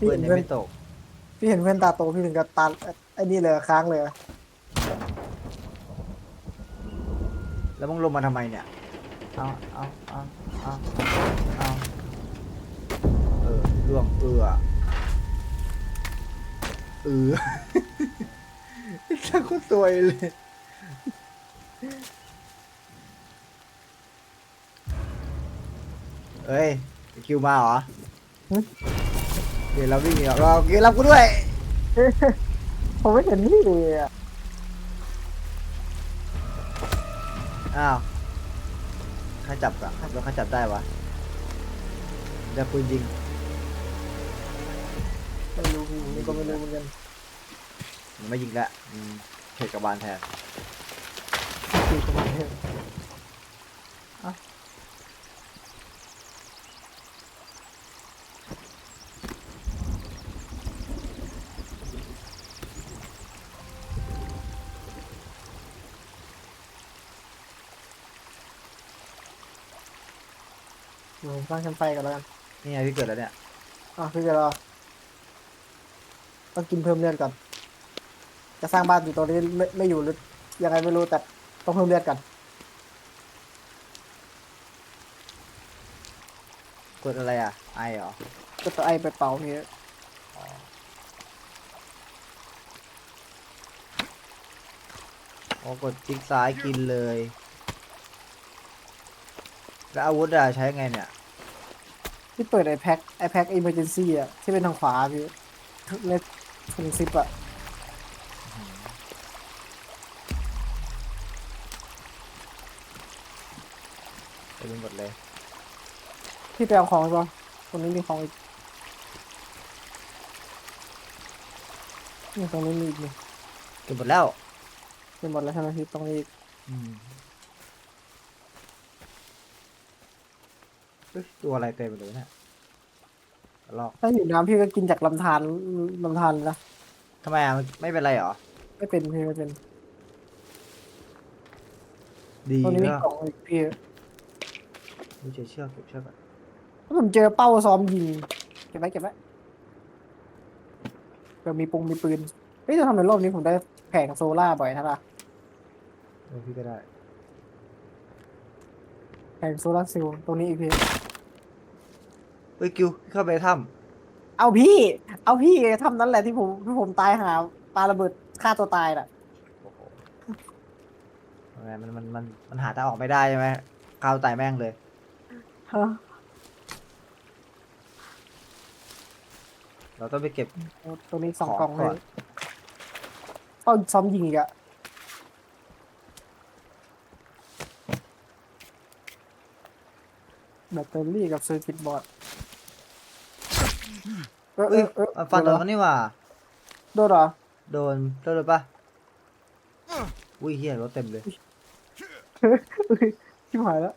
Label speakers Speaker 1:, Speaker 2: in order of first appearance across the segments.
Speaker 1: ปืนยังไม่ตก
Speaker 2: พี่เห็นเพื่อนตาโตพี่ถึงกับตาไอ้นี่เลยค้างเลย
Speaker 1: แล้วมึงลงมาทำไมเนี่ย เอาเอาเอาเอาเอาเออล่วงเอือเอือช่างคนสวยเลยเฮ้ยไอ้คิวมาเหรอ
Speaker 2: หึ
Speaker 1: เดี๋ยวเราวิ่งหนีออกเราคิวรับกูด้วย
Speaker 2: ผมไม่เห็นพี่เลยอะ
Speaker 1: อ้าวใครจับอะแล้วใครจับได้วะจะปืนยิง
Speaker 2: ไม่รู้พี่ผมก็ไม่รู้เหมือนกัน
Speaker 1: มันไม่ยิงละอืมเขตกระบาลแทน
Speaker 2: พี่ก็ไม่เห็น เดี๋ยวผม สร้างแคมป์ไฟกันแล้วกัน
Speaker 1: นี่ไงพี่เกิดแล้วเนี่ย
Speaker 2: อะพี่จะรอต้องกินเพิ่มเลือดก่อนจะสร้างบ้านอยู่ตรงนี้ไม่ไม่อยู่หรือยังไงไม่รู้แต่ต้องเพิ่มเลือดก่อน
Speaker 1: กดอะไรอะไอเหรอ
Speaker 2: ก็ตัวไอไปเป่าพี่
Speaker 1: โอ้กดจิ๊กซ้ายกินเลย แล้วอาวุธอะใช้ไงเนี่ย
Speaker 2: พี่เปิดไอแพ็คไอแพ็คอิมเมอร์เจนซี่อะที่เป็นทางขวาพี่เล็กถุงซิปอะ
Speaker 1: ไปดูหมดเลย
Speaker 2: พี่ไปเอาของก่อนตรงนี้มีของอีกนี่ตรงนี้มีอีกนี่
Speaker 1: เก็บหมดแล้ว
Speaker 2: เป็นหมดแล้วใช่ไหมพี่ตรงนี้อีก
Speaker 1: อืมเฮ้ยตัวอะไรเต็มไปเลยเนี่ย กระลอก
Speaker 2: ถ้าอยู่น้ำพี่ก็กินจากลำธารลำธารเลยนะ
Speaker 1: ทำไมอะมันไม่เป็นไรเหรอ
Speaker 2: ไม่เป็นพี่ไม่เป็น
Speaker 1: ดี
Speaker 2: ตรงนี้มี
Speaker 1: แล้ว
Speaker 2: กล่องอีกพี่
Speaker 1: ดูเชือกเชือกเก็บเชือกก่อน
Speaker 2: ถ้าผมเจอเป้าซ้อมยิงเก็บไว้เก็บไว้เดี๋ยวมีปุงมีปืนเฮ้ยจะทำในรอบนี้ผมได้แผงโซล่าบ่อยนะล่ะ
Speaker 1: เออพี่ก็ได้
Speaker 2: แผงโซล่าเซลล์ตรงนี้อีกพี่
Speaker 1: เฮ้ยกิวพี่เข้าไปในถ้
Speaker 2: เอาพี่ เอาพี่ทำนั้นแหละที่ผมที่ผมตายหาปาระเบิดฆ่าตัวตายน่ะำ
Speaker 1: โอ้โหทำไมมันมันมันมันหาทางออกไม่ได้ใช่ไหมข้าวตายแม่งเลย
Speaker 2: ฮะ
Speaker 1: เราต้องไปเก็บ
Speaker 2: ตรงนี้สอง
Speaker 1: ขอก
Speaker 2: ล่อง
Speaker 1: ก่
Speaker 2: เล
Speaker 1: อน
Speaker 2: ยต้องซ้อมยิงอีกอะแบตเตอรี่กับเซอร์กิตบอร์ด เออเอ
Speaker 1: เอ้ย
Speaker 2: อเออ
Speaker 1: มันฟันโดนมันนี่หว่า
Speaker 2: โดนเหรอ
Speaker 1: โดนโดนเลยปะอุ้ยเฮียรถเต็มเลย
Speaker 2: อุ๊ยชิบหายแล้ว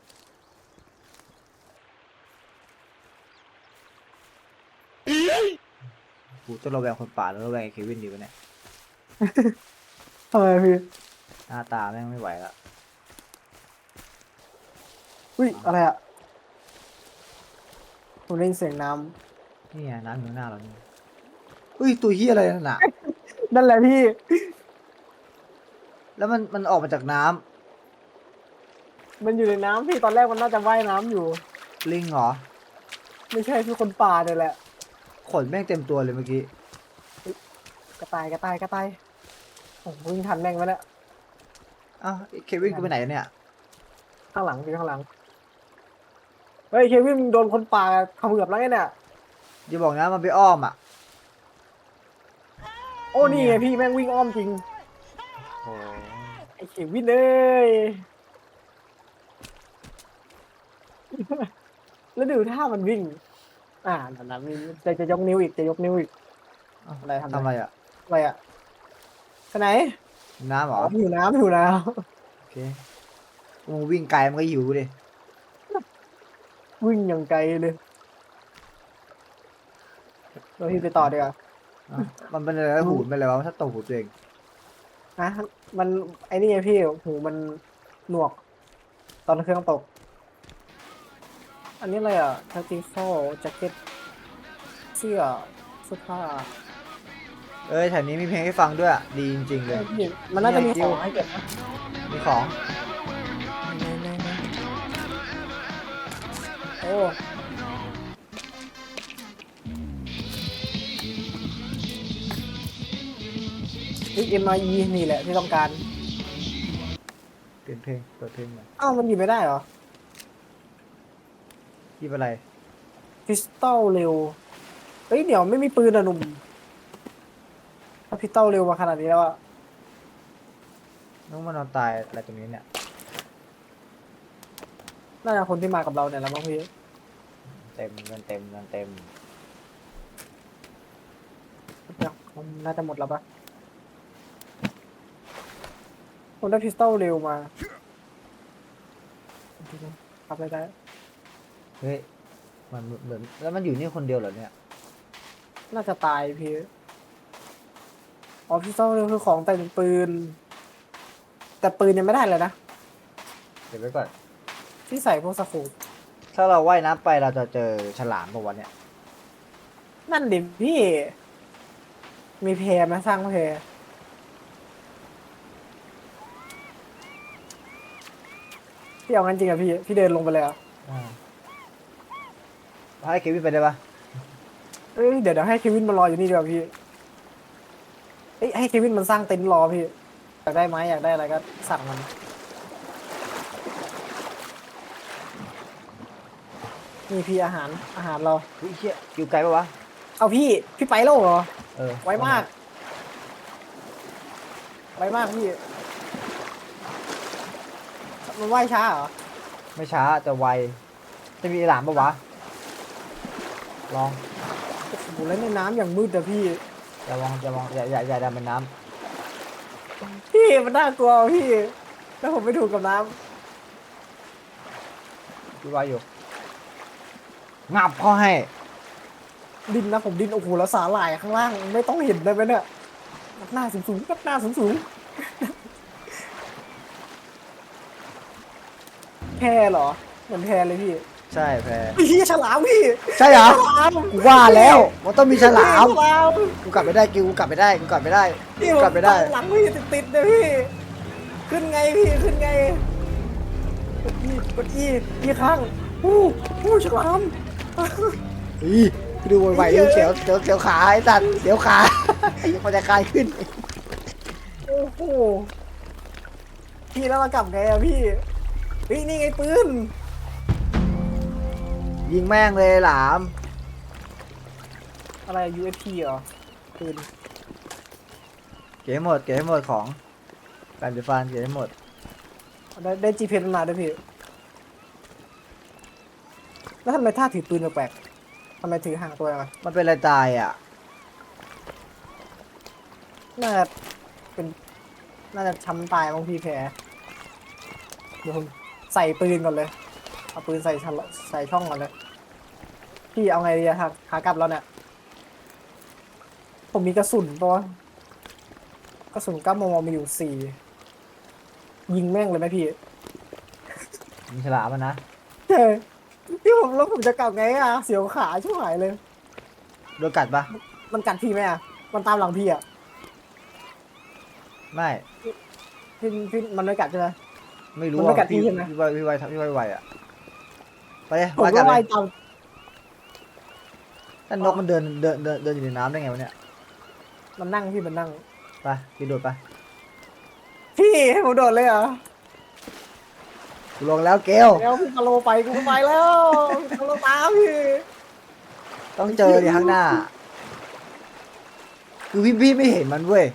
Speaker 1: กูต้องระแวงคนป่าแล้วระแวงไอ้เควินดีวะเนี่ย
Speaker 2: ทำไมพี่
Speaker 1: หน้าตาแม่งไม่ไหวละ
Speaker 2: อุ้ยอะไรอะผมได้ยินเสียงน้
Speaker 1: นี่ไงน้ำอยู่ข้างหน้าเรานี่อุ้ยตัวเฮียอะไรนั่นน่ะำ
Speaker 2: นั่นแหละพี่
Speaker 1: แล้วมันมันออกมาจากน้ำ
Speaker 2: มันอยู่ในน้ำพี่ตอนแรกมันน่าจะว่ายน้ำอยู่
Speaker 1: ลิงเหรอ
Speaker 2: ไม่ใช่คือคนป่าเนี่ยแหละ
Speaker 1: ขนแม่งเต็มตัวเลยเมื่อกี้
Speaker 2: กระต่ายกระต่ายกระต่ายโอ้โหวิ่งทันแม่งวะเนี่ย
Speaker 1: อ้าวเควินกูไปไหนเนี่ย
Speaker 2: ข้างหลังพี่ข้างหลัง เฮ้ยเควินมึงโดนคนป่าเขมือบแล้วไงเนี่ย
Speaker 1: อย่าบอกนะมันไปอ้อมอะ
Speaker 2: โอ้นี่ไงพี่แม่งวิ่งอ้อมจริง
Speaker 1: โอ้
Speaker 2: ไอ้เควินเอ้ยแล้วดูท่ามันวิ่ง อ่านั่นนะมีจะจะยกนิ้วอีกจะยกนิ้วอีก อะไรทำอะไร
Speaker 1: ทำอะไรอะ
Speaker 2: อะไรอะไปไหน
Speaker 1: น้ำเหร
Speaker 2: อ๋
Speaker 1: อ
Speaker 2: อหิวน้ำหิวน้
Speaker 1: โอเคมึงวิ่งไกลมันก็หิวดิำ
Speaker 2: วิ่งอย่างไกลเลย เราที่ไปต่อดีกว่า
Speaker 1: อะมันเป็นอะไรหูเป็นอะไรวะถ้าตกหูตัวเอง
Speaker 2: นะมันไอ้นี่ไงพี่หูมันหนวก ตอนเครื่องตก อันนี้อะไรอะ tactical jacket เสื้อเสื้อสื้อผ้า
Speaker 1: เอ้ยแถวนี้มีเพลงให้ฟังด้วยดีจริงๆเลย
Speaker 2: พี่มันน่าจะมีของให้เก็บนะ
Speaker 1: มีของ
Speaker 2: โอ้ นี่เอ็มไอนี่แหละที่ต้องการ
Speaker 1: เปลี่ยนเพลง เปิดเพลงหน่อย
Speaker 2: อ้าวมันหยิบไม่ได้เหรอ
Speaker 1: ที่อะไร
Speaker 2: พิสตอลเร็ว เฮ้ยเดี๋ยวไม่มีปืนอะหนุ่ม ถ้าพิสตอลเร็วมาขนาดนี้แล้วอะ
Speaker 1: น้องมานอนตายอะไรตรงนี้เนี่ย
Speaker 2: น่าจะคนที่มากับเราเนี่ยแหละมั้งพี่
Speaker 1: เต็มเงินเต็มเงินเต็ม
Speaker 2: เดี๋ยวมันน่าจะหมดแล้วปะ ผมได้พิสตอลเร็วมาทำอะไรได้
Speaker 1: เฮ้ยมันเหมือนแล้วมันอยู่นี่คนเดียวเหรอเนี่ย
Speaker 2: น่าจะตายพี่อ๋อพิสตอลเร็วคือของแต่งปืน แต่ปืนยังไม่ได้เลยนะ
Speaker 1: เดี๋ยวไว้ก่อน
Speaker 2: ที่ใส่พวกสโคป
Speaker 1: ถ้าเราว่ายน้ำไปเราจะเจอฉลามปะวันเนี่ย
Speaker 2: นั่นดิพี่ มีเพรไหมสร้างเพร พี่เอางั้นจริงอะพี่ พี่เดินลงไปเลยเหรอะ
Speaker 1: อ่าให้เควินไปได้ปะ
Speaker 2: เอ้ยเดี๋ยวเดี๋ยวให้เควินมารออยู่นี่ดีกว่าพี่เอ้ยให้เควินมันสร้างเต็นท์รอพี่ อยากได้ไหมอยากได้อะไรก็สั่งมัน นี่พี่อาหารอาหารเรา
Speaker 1: อุ้ยเชี่ยอยู่ไกลปะวะ
Speaker 2: เอาพี่ พี่ไปแล้วเหรอ
Speaker 1: เออ
Speaker 2: ไวมาก ไวมากพี่ มันไหวช้าเหรอ
Speaker 1: ไม่ช้าแต่ไว จะมีหลามปะวะ ลอง
Speaker 2: โอ้โหแล้วในน้ำอย่างมืดอะพี่
Speaker 1: อย่ามองอย่ามองอย่าอย่าอย่าดำเป็นน้
Speaker 2: พี่มันน่ากลัวพี่ แล้วผมไม่ถูกกับน้ำ
Speaker 1: พี่ว่าอยู่ งับเขาให้ำ
Speaker 2: ดินนะผมดินโอ้โหแล้วสาหร่ายข้างล่างไม่ต้องเห็นเลยไหมเนี่ยนับหน้าสูงสูงๆนับหน้าสูงสูงๆ พรเหรอ เหมือนแพรเลยพี่
Speaker 1: ใช่แพร
Speaker 2: พี่ฉลามพี่
Speaker 1: ใช่เหรอ
Speaker 2: ฉลาม
Speaker 1: กูว่าแล้ว มันต้องมีฉลาม
Speaker 2: ฉลาม
Speaker 1: กูกลับไม่ได้กิวกูกลับไม่ได้กูกลับไม่ได้
Speaker 2: พี่
Speaker 1: กู
Speaker 2: ผม
Speaker 1: กลับไม่ได้
Speaker 2: ตามหลังพี่ติดๆเลยพี่ ขึ้นไงพี่ขึ้นไงกดอีกดอีอีข้างอู้อู้ฉลาม
Speaker 1: อีดูไวๆดูเสียวเสียวเสียวขาไอ้สัตว์เสียวขาไอ้มันจะคลายขึ้น
Speaker 2: โอ้โหพี่แล้วเรากลับไงอะพี่ เฮ้ยนี่ไงปืน
Speaker 1: ยิงแม่งเลยหลาม
Speaker 2: อะไร USP เหรอปืน
Speaker 1: เก็บให้หมด เก็บให้หมดของแปดสิบฟันเก็บให้หมด
Speaker 2: ได้ได้ GPS มาด้วยพี่ แล้วทำไมท่าถือปืนแปลกๆทำไมถือห่างตัวอะ
Speaker 1: มันเป็นอะไรตายอะ
Speaker 2: น่าจะเป็น น่าจะช้ำตายบางพี่แผลเดี๋ยวผม ใส่ปืนก่อนเลย เอาปืนใส่ฉลใส่ช่องก่อนเลย พี่เอาไงดีอะครับขากลับแล้วเนี่ย ผมมีกระสุนปะวะกระสุนก้ามมมีอยู่สี่ ยิงแม่งเลยไหมพี่
Speaker 1: มีฉลามมันนะ
Speaker 2: เฮ้ยพี่ผมแล้วผมจะกลับไงอะเสียวขาชิบหายเลย
Speaker 1: โดนกัดปะ
Speaker 2: มันกัดพี่ไหมอะมันตามหลังพี่อะ
Speaker 1: ไม่
Speaker 2: พี่พี่มันไม่กัดใช่ไหม
Speaker 1: ไม่รู้
Speaker 2: มันไม่กัดพี่
Speaker 1: พี่
Speaker 2: ใช่ไหม
Speaker 1: พี่ไวพี่ไวทำพี่ไวไวอะไปเลย
Speaker 2: ผม
Speaker 1: ว่ายก
Speaker 2: ก็
Speaker 1: ลับเล
Speaker 2: ว่าย
Speaker 1: ย
Speaker 2: ตาม
Speaker 1: ถ้านกมันเดินเดินเดินเดินอยู่ในน้ำได้ไงวะเนี่ย
Speaker 2: มันนั่งพี่มันนั่ง
Speaker 1: ไปกินโดดไป
Speaker 2: พี่ให้ผมโดดเลยเหรอ
Speaker 1: กูลงแล้วเกล
Speaker 2: แล้วพี่กะโลไปกูก็ไปแล้วพี่กะโลตามพี่
Speaker 1: ต้องเจอดิข้างหน้าคือพี่พี่ไม่เห็นมันเว้ย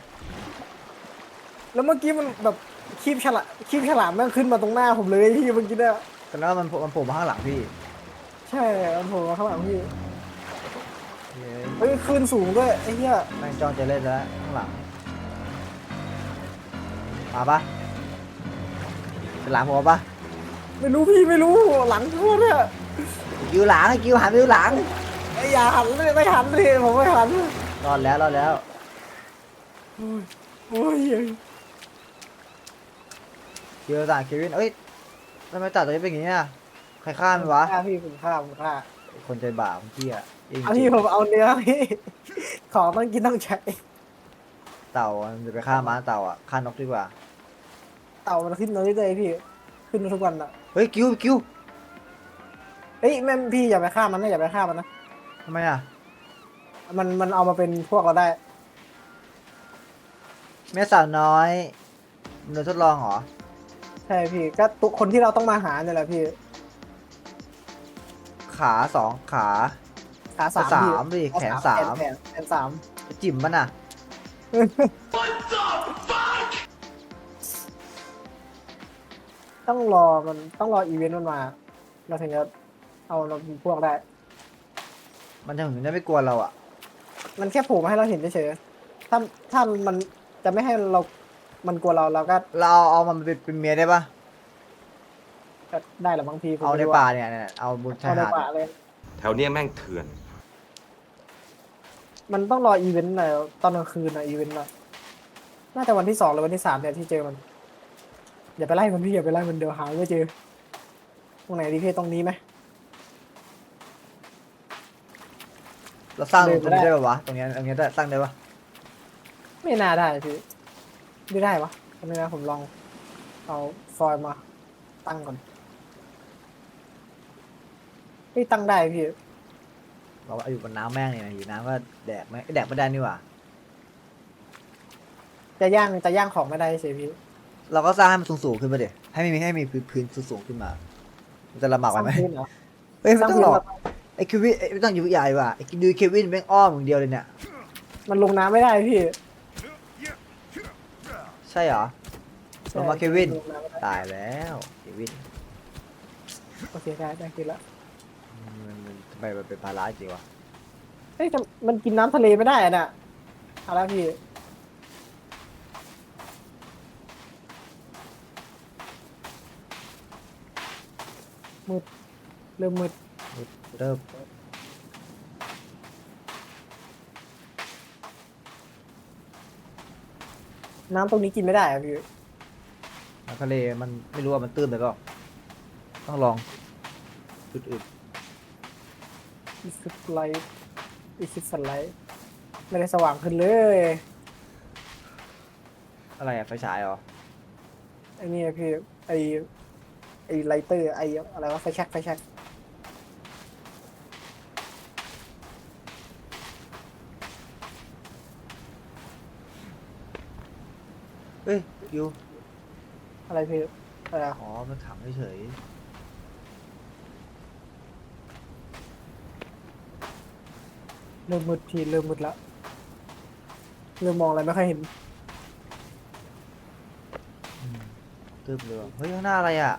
Speaker 2: แล้วเมื่อกี้มันแบบคีบฉลามคีบฉลามแม่งขึ้นมาตรงหน้าผมเลยพี่เมื่อกี้เนี่ย
Speaker 1: แต่แล้วมันโผล่มันโผล่มาข้างหลังพี่
Speaker 2: ใช่มันโผล่มาข้างหลังพี่
Speaker 1: เย้ย
Speaker 2: เฮ้ยขึ้นสูงด้วยไอ้เหี้ย
Speaker 1: แม่งจ้องจะเล่นแล้วข้างหลังมาปะฉลามหัวปะ
Speaker 2: ไม่รู้พี่ไม่รู้หลังทั่วเนี่ย
Speaker 1: กิวหลังไอ้กิวหันไปดูหลัง
Speaker 2: ไอ้อย่าหันเลยไม่หันเลยผมไม่หัน
Speaker 1: รอดแล้วรอดแล้ว
Speaker 2: โอ้ย
Speaker 1: คิวต่างเควินเอ้ยทำไมตัดตัวนี้เป็นอย่างนี้อะใครฆ่ามันวะ
Speaker 2: ฆ่าพี่ผมฆ่าผมฆ่า
Speaker 1: คนใจบาปเมื่อกี้อะจริง
Speaker 2: เอาพี่ผมเอาเนื้อพี่ของต้องกินต้องใช้
Speaker 1: เต่าอะมันจะไปฆ่าม้าเต่าอะฆ่านกดีกว่า
Speaker 2: เต่ามันขึ้นมาเรื่อยๆพี่ ขึ้นมาทุกวันอะ
Speaker 1: เฮ้ยกิ้วกิ้ว
Speaker 2: เฮ้ยแม่พี่อย่าไปฆ่ามันนะอย่าไปฆ่ามันนะ
Speaker 1: ทำไมอะ
Speaker 2: มันมันเอามาเป็นพวกเราได้
Speaker 1: แม่สาวน้อยมันโดนทดลองเหรอ
Speaker 2: ใช่พี่ก็ตุกคนที่เราต้องมาหาเนี่ยแหละพี่
Speaker 1: ขาสองขา
Speaker 2: ขาสาม
Speaker 1: สา
Speaker 2: พี่
Speaker 1: มดิแขนสาม
Speaker 2: แขนแขนสาม
Speaker 1: จิ๋มมันอะ
Speaker 2: ต้องรอมันต้องรออีเวนต์มันมาเราถึงจะเอาเราเป็นพวกได้
Speaker 1: มันจะถึงจะไม่กลัวเราอะ
Speaker 2: มันแค่โผล่มาให้เราเห็นเฉยๆถ้าถ้ามันจะไม่ให้เรา มันกลัวเราเราก็
Speaker 1: เราเอาเอามันเป็นเป็นเมียได้ปะ
Speaker 2: ก็ได้แหละบางทีผม
Speaker 1: เอาใน
Speaker 2: ไม่รู้
Speaker 1: ป่า
Speaker 2: อะ
Speaker 1: เนี่ยเนี่ยเอาบนชา
Speaker 2: เอา
Speaker 1: ย
Speaker 2: ใน
Speaker 1: หาด
Speaker 2: ป่าเลย
Speaker 3: แถวเนี้ยแม่งเถื่อน
Speaker 2: มันต้องรออีเวนต์หน่อยตอนกลางคืนนะอีเวนต์อะน่าจะวันที่สองหรือวันที่สามเนี่ยที่เจอมัน อย่าไปไล่มันพี่อย่าไปไล่มันเดี๋ยวหาไม่เจอ ตรงไหนดีพี่ตรงนี้ไหม
Speaker 1: เราสร้างต
Speaker 2: เดิ
Speaker 1: รง
Speaker 2: น
Speaker 1: ตรง
Speaker 2: ไม่
Speaker 1: นี้
Speaker 2: ได้
Speaker 1: ได้ปะวะตรงเนี้ยตรงเนี้ยได้สร้างได้ปะ
Speaker 2: ไม่น่าได้พี่ ไม่ได้วะตรงนี้นะผมลอง เอาฟอยล์มา ตั้งก่อนไม่ตั้งได้พี่
Speaker 1: เราว่าอยู่บนน้ำแม่งเนี่ยนะอยู่น้ำก็แดกไม่แดกไม่ได้นี่หว่า
Speaker 2: จะย่างจะย่างของไม่ได้เฉยพี่
Speaker 1: เราก็สร้างให้มันสูงๆขึ้นมาเดี๋ยให้มีให้มีพื้นสูงๆขึ้นมามันจะลำบากไปไหม
Speaker 2: สร้างพื้นเหรอ
Speaker 1: เฮ้ยไม่ต้องหรอก
Speaker 2: สร้างพื้น
Speaker 1: ไอ้เควินไอ้ไม่ต้องอยู่ใหญ่ว่ะไอ้ดูเควินแม่งอ้อมอย่างเดียวเลยเนี่ย
Speaker 2: มันลงน้ำไม่ได้พี่
Speaker 1: ใช่เหรอ ลงมาเควิน
Speaker 2: ลงำไม่ได้
Speaker 1: ตายแล้วเควิน
Speaker 2: โอเคได้ได้กินละ
Speaker 1: มันมันทำไมมันเป็นภาระจริงวะ
Speaker 2: เฮ้ยแต่มันกินน้ำทะเลไม่ได้อะน่ะเอาละพี่มืดเริ่มมืด
Speaker 1: เริ่ม
Speaker 2: น้ำตรงนี้กินไม่ได้อะพี่
Speaker 1: น้ำทะเลมันไม่รู้ว่ามันตื้นไปเปล่าต้องลองจุดอื่น
Speaker 2: อีสิบไลท์อีสิบสไลท์ไม่ได้สว่างขึ้นเลย
Speaker 1: อะไรอะไฟฉายเหรอ
Speaker 2: ไอ้นี่อะพี่ไอไอไลเตอร์ไออะไรวะไฟแช็กไฟแช็ก
Speaker 1: ยยู
Speaker 2: อะไรพี่อะไรอะ
Speaker 1: อ๋อ มันขังเฉย
Speaker 2: เริ่มมืดพี่เริ่มมืดแล้วเริ่มมองอะไรไม่ค่อยเห็น
Speaker 1: ๆอืมตื้นเลยว่ะเฮ้ย ข้างหน้าอะไรอะ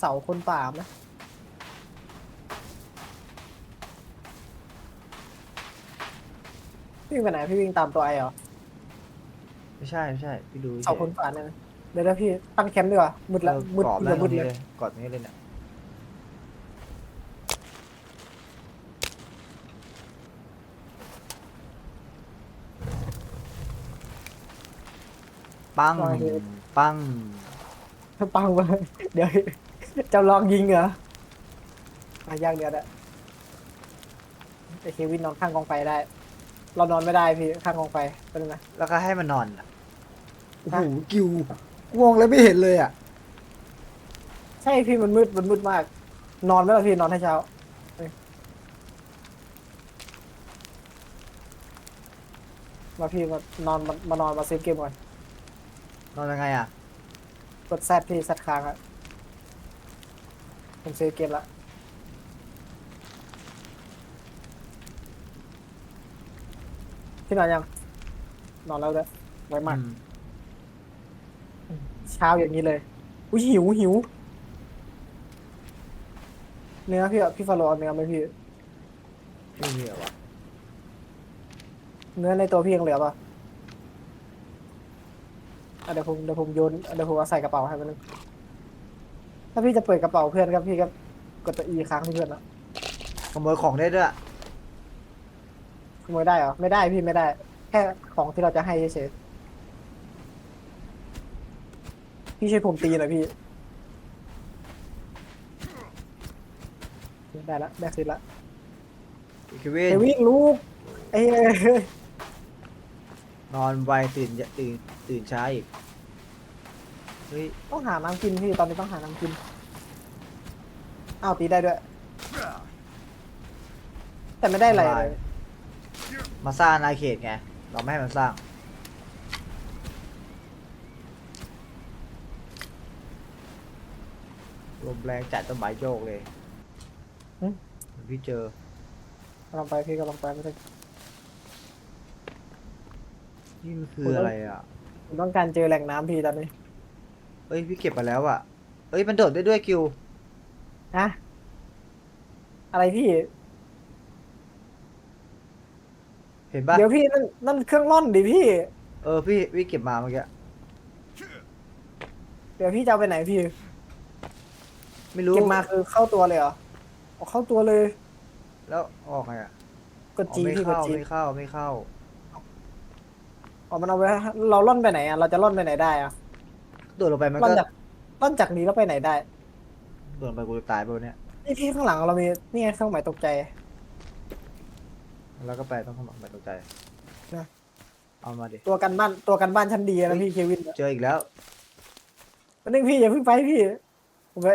Speaker 2: เสาคนป่าไหมพี่วิ่งไปไหนพี่วิ่งตามตัวไอเหรอ
Speaker 1: ไม่ใช่ไม่ใช่พี่ดู
Speaker 2: เสาคนป่าเนี่ยนะเดี๋ยวนะพี่ตั้งแคมป์ดีกว่ามืด
Speaker 1: แล้
Speaker 2: ละ
Speaker 1: ว
Speaker 2: มืด
Speaker 1: กรอบ
Speaker 2: เห
Speaker 1: แม่
Speaker 2: ลื
Speaker 1: ง
Speaker 2: อ
Speaker 1: ต
Speaker 2: มื
Speaker 1: ร
Speaker 2: ด
Speaker 1: งนี้
Speaker 2: เล
Speaker 1: เลยยกรอบตรงนี้เลยเนี่ยปังปัง
Speaker 2: ปังไปเดี๋ยวจะลองยิงเหรอมายากเดียวได้ไอเควินนอนข้างกองไฟได้ เรานอนไม่ได้พี่ข้างกองไฟเป็นไง
Speaker 1: แล้วก็ให้มันนอนอะ โอ้โหกิวงงเลยไม่เห็นเลยอะ
Speaker 2: ใช่พี่มันมืดมันมืดมาก นอนไหมล่ะพี่นอนให้เช้าเฮ้ยมาพี่มานอนมามานอนมาเซฟเกมก่อน
Speaker 1: นอนยังไงอะ
Speaker 2: กดแซดพี่แซดค้างอะผมเซฟเกมละพี่นอนยัง นอนแล้วเด้อไว้มาก
Speaker 1: อืม
Speaker 2: เช้าอย่างนี้เลย อุ้ยหิวหิว เนื้อพี่อะพี่ฟาโรห์เอาเนื้อไหมพี่
Speaker 1: ไม่มีเหรอวะ
Speaker 2: เนื้อในตัวพี่ยังเหลือป่ะอะเดี๋ยวผมเดี๋ยวผมโยนเดี๋ยวผมเอาใส่กระเป๋าให้มันงถ้าพี่จะเปิดกระเป๋าเพื่อนครับพี่ก็กดตัว E ค้างให้เพื่อนละ
Speaker 1: ขโมยของได้ด้วย
Speaker 2: ขโมยได้เหรอไม่ได้พี่ไม่ได้ แค่ของที่เราจะให้เฉยๆ พี่ช่วยผมตีหน่อยพี่ ได้ละได้คืนละ
Speaker 1: เควิน
Speaker 2: เฮวิ่งลูก เอ้ย
Speaker 1: นอนไวตื่นตื่นตื่นช้าอีกเฮ้ย
Speaker 2: ต้องหาน้ำกินพี่ตอนนี้ต้องหาน้ำกิน อ้าวตีได้ด้วย แต่ไม่ได้อะไรเลย
Speaker 1: มาสร้างอาณาเขตไง เราไม่ให้มันสร้าง ลมแรงจัดต้นไม้โยกเลยพี่เจอกำ
Speaker 2: ลังไปพี่กำลังไปไม่ได้
Speaker 1: นี่มันคืออะไรอะ
Speaker 2: ผมต้องการเจอแหล่งน้ำพี่ตอนนี้
Speaker 1: เอ้ยพี่เก็บมาแล้วอะเอ้ยมันโดดได้ด้วยกิว
Speaker 2: ฮะอะไรพี่
Speaker 1: เห็นปะ
Speaker 2: เดี๋ยวพี่นั่นนั่นเครื่องร่อนดิพี่
Speaker 1: เออพี่พี่เก็บมาเมื่อกี้
Speaker 2: เดี๋ยวพี่จะเอาไปไหนพี่
Speaker 1: ไม่รู้
Speaker 2: เก็บมาคือเข้าตัวเลยเหรอเอาเข้าตัวเลย
Speaker 1: แล้วออกไงอะ
Speaker 2: กด
Speaker 1: อ๋อ
Speaker 2: จี
Speaker 1: ไม่
Speaker 2: พี่กด
Speaker 1: เข้า
Speaker 2: จี
Speaker 1: ไม่เข้าไม่เข้า
Speaker 2: อ๋อมันเอาไว้เราล่อนไปไหนอะ เราจะล่อนไปไหนได้อะ
Speaker 1: โดดลงไปมัน
Speaker 2: ล่อน
Speaker 1: ก็
Speaker 2: จากล่อนจากนี้แล้วไปไหนได้
Speaker 1: โดดลงไปกูจะตายไปวันเนี้ย
Speaker 2: นี่พี่ข้างหลังเรามีนี่ไงเครื่องหมายตกใจ
Speaker 1: แล้วก็ไปต้องเข้ามาไปตกใจ
Speaker 2: นะ
Speaker 1: เอามาดิ
Speaker 2: ตัวกันบ้านตัวกันบ้านชั้นดีนะพี่เควิน
Speaker 1: เจออีกแล้ว
Speaker 2: วันนึงพี่อย่าเพิ่งไปพี่ผมไป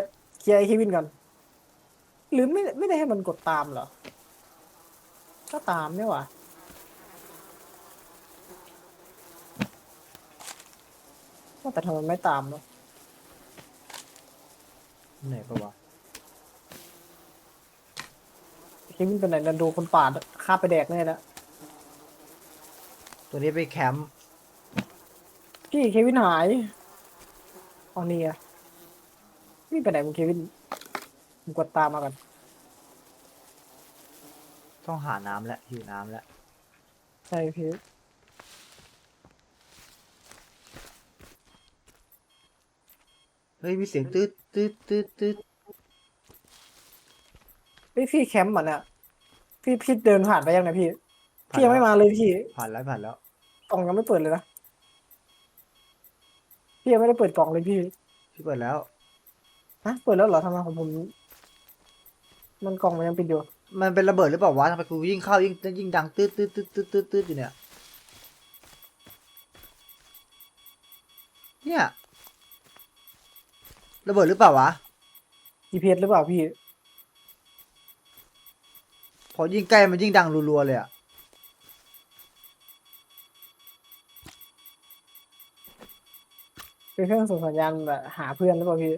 Speaker 2: เคลียร์ไอ้เควินก่อน หรือไม่ไม่ได้ให้มันกดตามเหรอ ก็ตามเนี่ยหว่ะว่าแต่ทำไมไม่ตามเนาะ
Speaker 1: ไหนปะวะ
Speaker 2: เควินเป็นไหนนันดูคนป่าฆ่าไปแดกแน่แล้ว
Speaker 1: ตัวนี้ไปแคมป์
Speaker 2: พี่เควินหายอ๋อนี่ไง พี่ไปไหนมึงเควินมึงกดตามมาก่อน
Speaker 1: ต้องหาน้ำแล้วหิวน้ำแล้ว
Speaker 2: ใช่พี่
Speaker 1: เฮ้ยมีเสียงตืดตืดตืดตืด
Speaker 2: เฮ้ยพี่แคมป์มันอะพี่พี่เดินผ่านไปยังไงพี่
Speaker 1: ผ่าน
Speaker 2: พี่ยังไม่
Speaker 1: แล้ว
Speaker 2: มาเลยพี่
Speaker 1: ผ่านแล้วผ่านแล้ว
Speaker 2: กล่องยังไม่เปิดเลยนะพี่ยังไม่ได้เปิดกล่องเลยพี่
Speaker 1: พี่เปิดแล้ว
Speaker 2: ฮะเปิดแล้วเหรอทำไมของผม มันกล่องมันยังปิดอยู่
Speaker 1: มันเป็นระเบิดหรือเปล่าวะทำไมกูยิ่งเข้ายิ่งยิ่งดังตืดตืดตืดตืดตืดตืดอยู่เนี่ย เนี่ย ระเบิดหรือเปล่าวะ
Speaker 2: GPS หรือเปล่าพี่
Speaker 1: พอยิ่งใกล้มันยิ่งดังรัวๆเลยอะ
Speaker 2: เป็นเครื่องส่งสัญญาณแบบหาเพื่อนหรือเปล่าพี่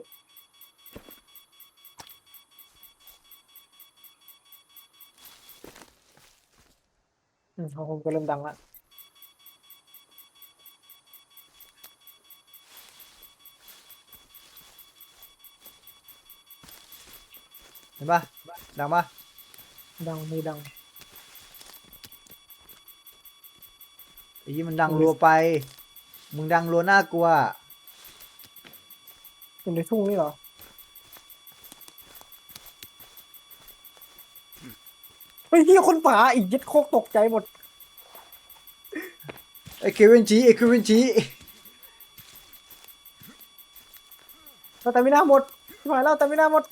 Speaker 2: อืมของผมก็เริ่มดังละ
Speaker 1: เห็นปะดังปะ
Speaker 2: ดังมีดัง
Speaker 1: ไอ้ยี่มันดังรัวไป มึงดังรัวน่ากลัว
Speaker 2: อยู่ในทุ่งนี่เหรอเฮ้ยพี่คนป่าอีกยึดโคกตกใจหมด
Speaker 1: ไอ้เควินจีไอ้เควินจี
Speaker 2: เราแต่ไม่น่าหมดหมายแล้วแต่ไม่น่าหมด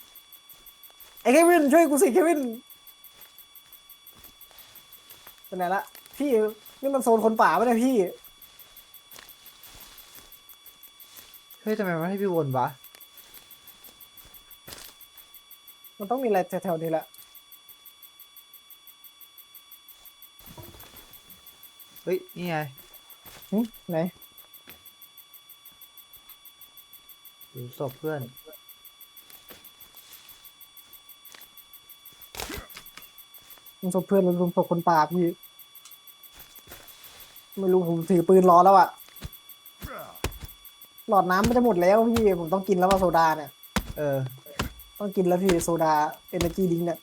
Speaker 2: ไอ้เควินช่วยกูสิเควินเป็นไงละพี่นี่มันโซนคนป่าปะเนี่ยพี่
Speaker 1: เฮ้ยทำไมมันให้พี่วนวะ
Speaker 2: มันต้องมีอะไรแถวๆนี้แหละ
Speaker 1: เฮ้ยนี่ไง
Speaker 2: หึไหน
Speaker 1: ดูศพเพื่อน
Speaker 2: มันศพเพื่อนมันรุมศพคนป่าพี่ ไม่รู้ผมถือปืนรอแล้วอะหลอดน้ำมันจะหมดแล้วพี่ ผมต้องกินแล้วว่าโซดาเนี่ย
Speaker 1: เออ
Speaker 2: ต้องกินแล้วพี่โซดาเอเนจีดิงเนี่ย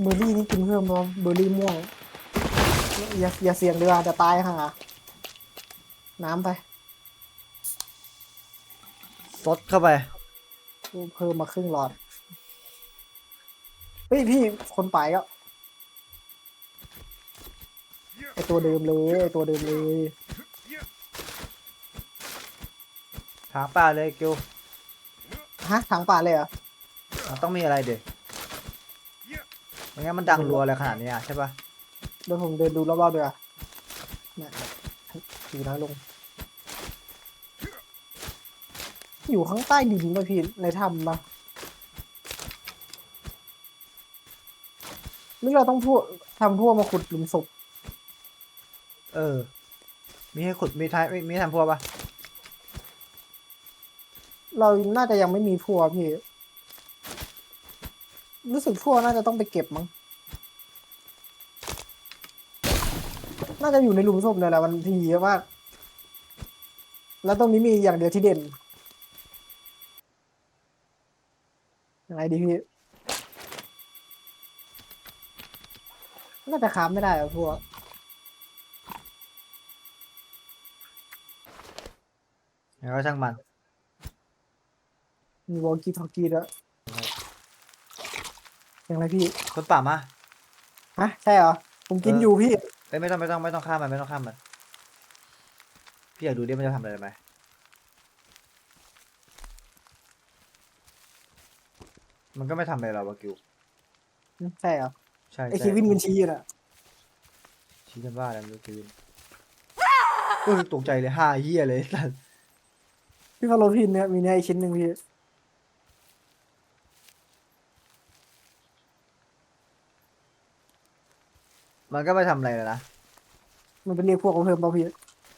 Speaker 2: เบอร์รี่นี่กินเพิ่มเพราะเบอร์รี่ม่วง อย่าอย่าเสี่ยงดีกว่าจะตายห่าน้ำไป
Speaker 1: ซดเข้าไป
Speaker 2: เพิ่มมาครึ่งหลอดเฮ้ยพี่คนป่ายก็ไอตัวเดิมเลยไอตัวเดิมเลย
Speaker 1: ทางป่าเลยกิว
Speaker 2: ฮะทางป่าเลยเหรอ
Speaker 1: มันต้องมีอะไรเด็ไม่งั้นมันดังรัวอะไรขนาดนี้อะใช่ปะ
Speaker 2: เดี๋ยวผมเดินดูรอบๆดีกว่าเนี่ยอยู่น้อยลง อยู่ข้างใต้ดินป่ะพี่ในถ้ำปะนี่เราต้องพูดทำพวกมาขุดหลุมศพ
Speaker 1: เออ มีให้ขุด มีท้ายมีมีทำพวกปะ
Speaker 2: เราน่าจะยังไม่มีพัวพี่ รู้สึกพัวน่าจะต้องไปเก็บมั้ง น่าจะอยู่ในหลุมศพเนี่ยแหละมันทีเยอะมาก แล้วตรงนี้มีอย่างเดียวที่เด่นยังไงดีพี่น่าจะค้ามไม่ได้อะพวก
Speaker 1: แล้วก็ช่างมัน
Speaker 2: มีวอลกี้ทอกกี้ด้วยยังไงพี่
Speaker 1: คนป่ามา
Speaker 2: ฮะ ใช่เหรอ ผมกิน
Speaker 1: เออ
Speaker 2: อ
Speaker 1: อ
Speaker 2: ยู่พี่
Speaker 1: เอ้ยไม่ต้องไม่ต้องไม่ต้องข้ามมันไม่ต้องข้ามมันพี่อยากดูดิมันจะทำอะไรไหมมันก็ไม่ทำอะไรเราวะกิว
Speaker 2: ใช่เหรอ
Speaker 1: ใช่
Speaker 2: ไอ
Speaker 1: ใช่
Speaker 2: เควินมันชี้อยู่น่ะ
Speaker 1: ชี้กันว่าอะไรไม่รู้กิวเออตกใจเลยห้าเฮียเลยสัส
Speaker 2: พี่ฟาโรพินเนี่ยมีเนี่ยอีกชิ้นหนึ่งพี่
Speaker 1: มันก็ไม่ทำอะไรเลยนะ
Speaker 2: มันเป็นเรียกพวกเขาเพิ่มเปล่าพี่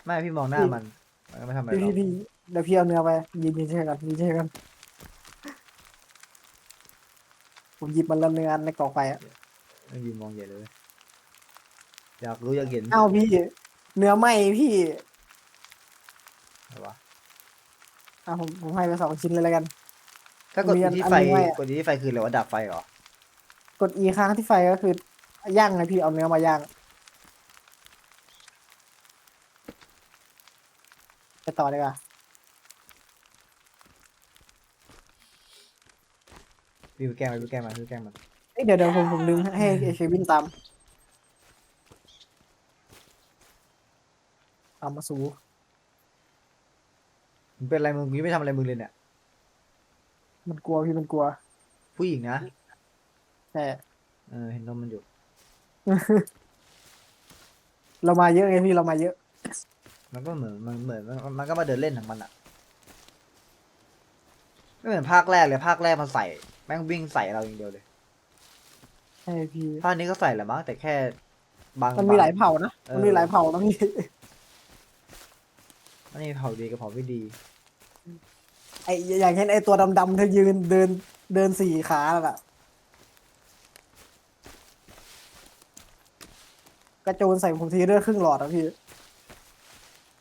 Speaker 1: ไม่พี่มองหน้า
Speaker 2: พี่
Speaker 1: มัน มันก็ไม่ทำอะไร
Speaker 2: พี่
Speaker 1: หร
Speaker 2: พี่
Speaker 1: อก
Speaker 2: พี่เดี๋ยวพี่เอาเนื้อไปยืนยืนเช่กันยืนเช่กัน ผมหยิบมันละเนื้อในกล่องไปอะ
Speaker 1: ไม่ยืนมองใหญ่เลย อยากรู้อยากเห็น
Speaker 2: เอ้าพี่ เนื้อไหมพี่
Speaker 1: อะไรวะ
Speaker 2: อะผมผมให้ไปสองชิ้นเลยแล้วกัน
Speaker 1: ถ้ากด
Speaker 2: มี
Speaker 1: อี
Speaker 2: อัน
Speaker 1: ที่
Speaker 2: อัน
Speaker 1: ไฟ
Speaker 2: นี้ไว้อะ
Speaker 1: กดอีที่ไฟคืออะไรวะดับไฟเหรอ
Speaker 2: กด E ค้างที่ไฟก็คือ ย่างไงพี่เอาเนื้อมาย่างไปต่อดีกว่า
Speaker 1: พี่ไปแกล้งมันพี่ไปแกล้งมันพี่ไปแกล้งมัน
Speaker 2: เอ้ยเดี๋ยวเดี๋ยวผมผมลืมให้ไอเควินตามตามมาสู่
Speaker 1: มึงเป็นอะไรมึงกูยังไม่ทำอะไรมึงเลยเนี่ย
Speaker 2: มันกลัวพี่มันกลัว
Speaker 1: ผู้หญิงนะ
Speaker 2: แต่
Speaker 1: เออเห็นนมมันอยู่
Speaker 2: เรามาเยอะไงพี่เรามาเยอะ
Speaker 1: มันก็เหมือนมันเหมือนมันมันก็มาเดินเล่นของมันอะไม่เหมือนภาคแรกเลยภาคแรกมันใส่แม่งวิ่งใส่เราอย่างเดียวเลย
Speaker 2: ใช่พี่
Speaker 1: ภาคนี้ก็ใส่แหละมั้งแต่แค่บาง
Speaker 2: มันมีหลาย
Speaker 1: บง
Speaker 2: เผ่านะ
Speaker 1: เออ
Speaker 2: มันมีหลายเผ่านะพี่
Speaker 1: มันมีเผ่าดีกับเผ่าไม่ดี
Speaker 2: ไออย่างเช่นไอตัวดำๆเธอยืนเดินเดินสี่ขาแล้วอะ กระโจนใส่ผมทีเลือดครึ่งหลอดอะพี่